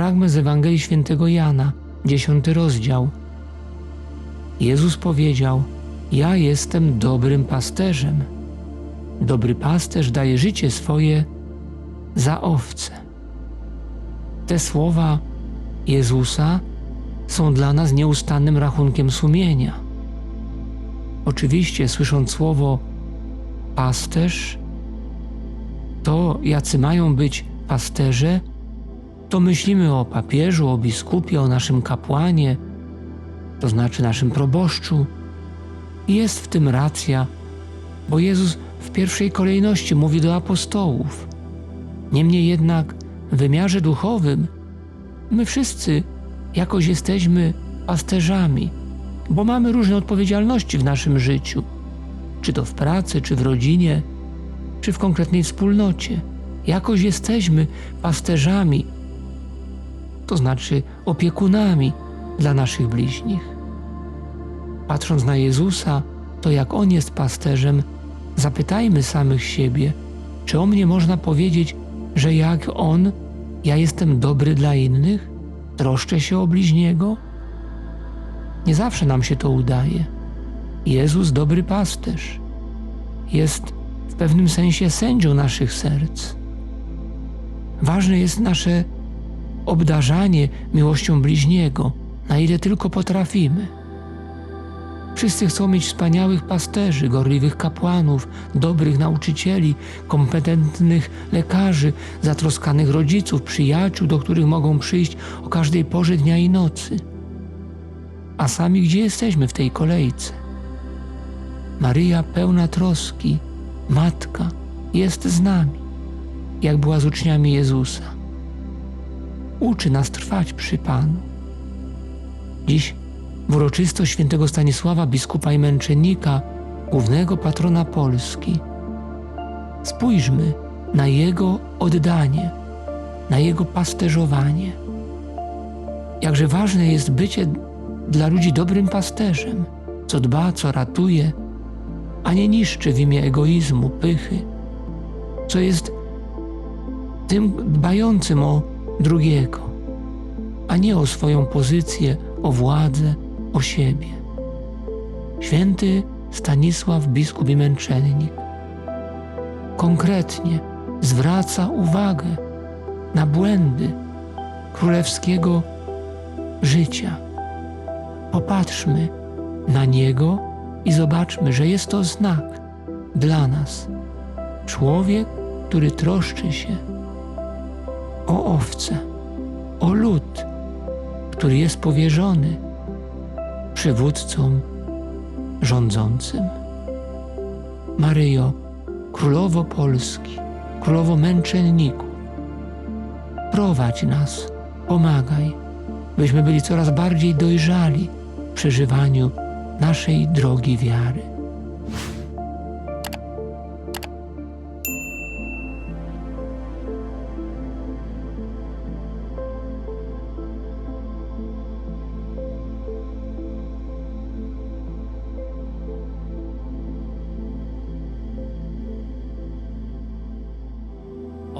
fragment z Ewangelii Świętego Jana, dziesiąty rozdział. Jezus powiedział: Ja jestem dobrym pasterzem. Dobry pasterz daje życie swoje za owce. Te słowa Jezusa są dla nas nieustannym rachunkiem sumienia. Oczywiście, słysząc słowo pasterz, to jacy mają być pasterze, to myślimy o papieżu, o biskupie, o naszym kapłanie, to znaczy naszym proboszczu. Jest w tym racja, bo Jezus w pierwszej kolejności mówi do apostołów. Niemniej jednak w wymiarze duchowym my wszyscy jakoś jesteśmy pasterzami, bo mamy różne odpowiedzialności w naszym życiu, czy to w pracy, czy w rodzinie, czy w konkretnej wspólnocie. Jakoś jesteśmy pasterzami, to znaczy opiekunami dla naszych bliźnich. Patrząc na Jezusa, to jak On jest pasterzem, zapytajmy samych siebie, czy o mnie można powiedzieć, że jak On, ja jestem dobry dla innych, troszczę się o bliźniego? Nie zawsze nam się to udaje. Jezus, dobry pasterz, jest w pewnym sensie sędzią naszych serc. Ważne jest nasze obdarzanie miłością bliźniego, na ile tylko potrafimy. Wszyscy chcą mieć wspaniałych pasterzy, gorliwych kapłanów, dobrych nauczycieli, kompetentnych lekarzy, zatroskanych rodziców, przyjaciół, do których mogą przyjść o każdej porze dnia i nocy. A sami gdzie jesteśmy w tej kolejce? Maryja pełna troski, matka, jest z nami, jak była z uczniami Jezusa. Uczy nas trwać przy Panu. Dziś w uroczystość świętego Stanisława, biskupa i męczennika, głównego patrona Polski. Spójrzmy na jego oddanie, na jego pasterzowanie. Jakże ważne jest bycie dla ludzi dobrym pasterzem, co dba, co ratuje, a nie niszczy w imię egoizmu, pychy, co jest tym dbającym o drugiego, a nie o swoją pozycję, o władzę, o siebie. Święty Stanisław, biskup i męczennik, konkretnie zwraca uwagę na błędy królewskiego życia. Popatrzmy na niego i zobaczmy, że jest to znak dla nas. Człowiek, który troszczy się o owce, o lud, który jest powierzony przywódcom rządzącym. Maryjo, Królowo Polski, Królowo Męczenników, prowadź nas, pomagaj, byśmy byli coraz bardziej dojrzali w przeżywaniu naszej drogi wiary.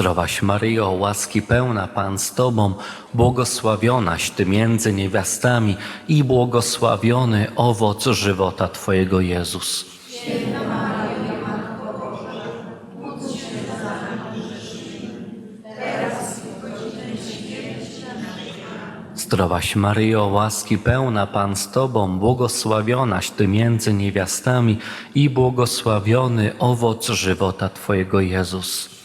Zdrowaś Maryjo, łaski pełna Pan z Tobą, błogosławionaś Ty między niewiastami i błogosławiony owoc żywota Twojego Jezus. Zdrowaś Maryjo, łaski pełna Pan z Tobą, błogosławionaś Ty między niewiastami i błogosławiony owoc żywota Twojego Jezus.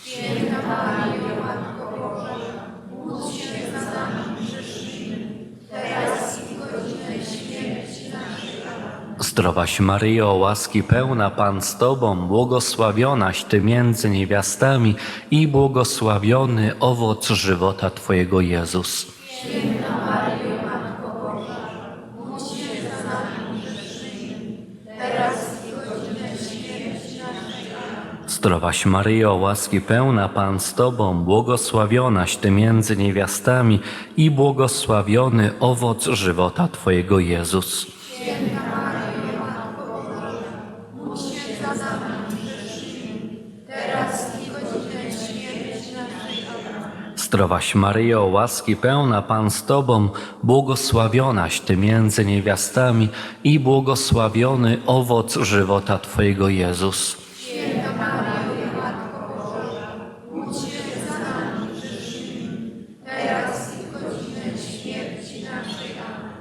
Zdrowaś Maryjo, łaski pełna Pan z Tobą, błogosławionaś Ty między niewiastami i błogosławiony owoc żywota Twojego Jezus. Święta Maryjo, Matko Boża, za nami teraz i w Zdrowaś Maryjo, łaski pełna Pan z Tobą, błogosławionaś Ty między niewiastami i błogosławiony owoc żywota Twojego Jezus. Święta Zdrowaś Maryjo, łaski pełna Pan z Tobą, błogosławionaś Ty między niewiastami i błogosławiony owoc żywota Twojego Jezus.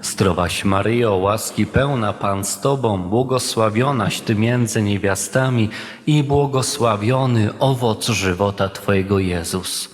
Zdrowaś Maryjo, łaski pełna Pan z Tobą, błogosławionaś Ty między niewiastami i błogosławiony owoc żywota Twojego Jezus.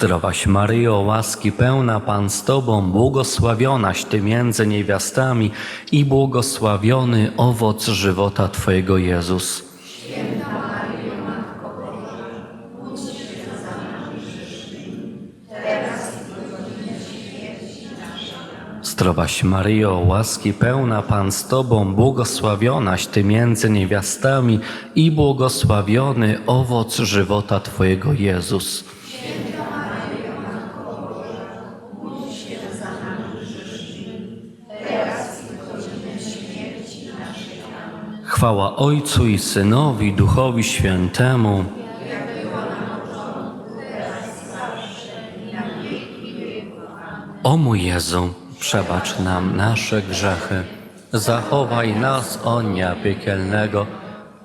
Zdrowaś Maryjo, łaski pełna Pan z Tobą, błogosławionaś Ty między niewiastami i błogosławiony owoc żywota Twojego Jezus. Zdrowaś Maryjo, łaski pełna Pan z Tobą, błogosławionaś Ty między niewiastami i błogosławiony owoc żywota Twojego Jezus. Chwała Ojcu i Synowi, Duchowi Świętemu. O mój Jezu, przebacz nam nasze grzechy, zachowaj nas od dnia piekielnego,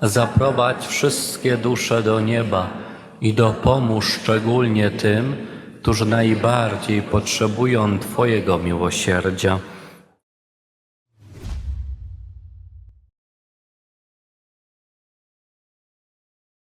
zaprowadź wszystkie dusze do nieba i dopomóż szczególnie tym, którzy najbardziej potrzebują Twojego miłosierdzia.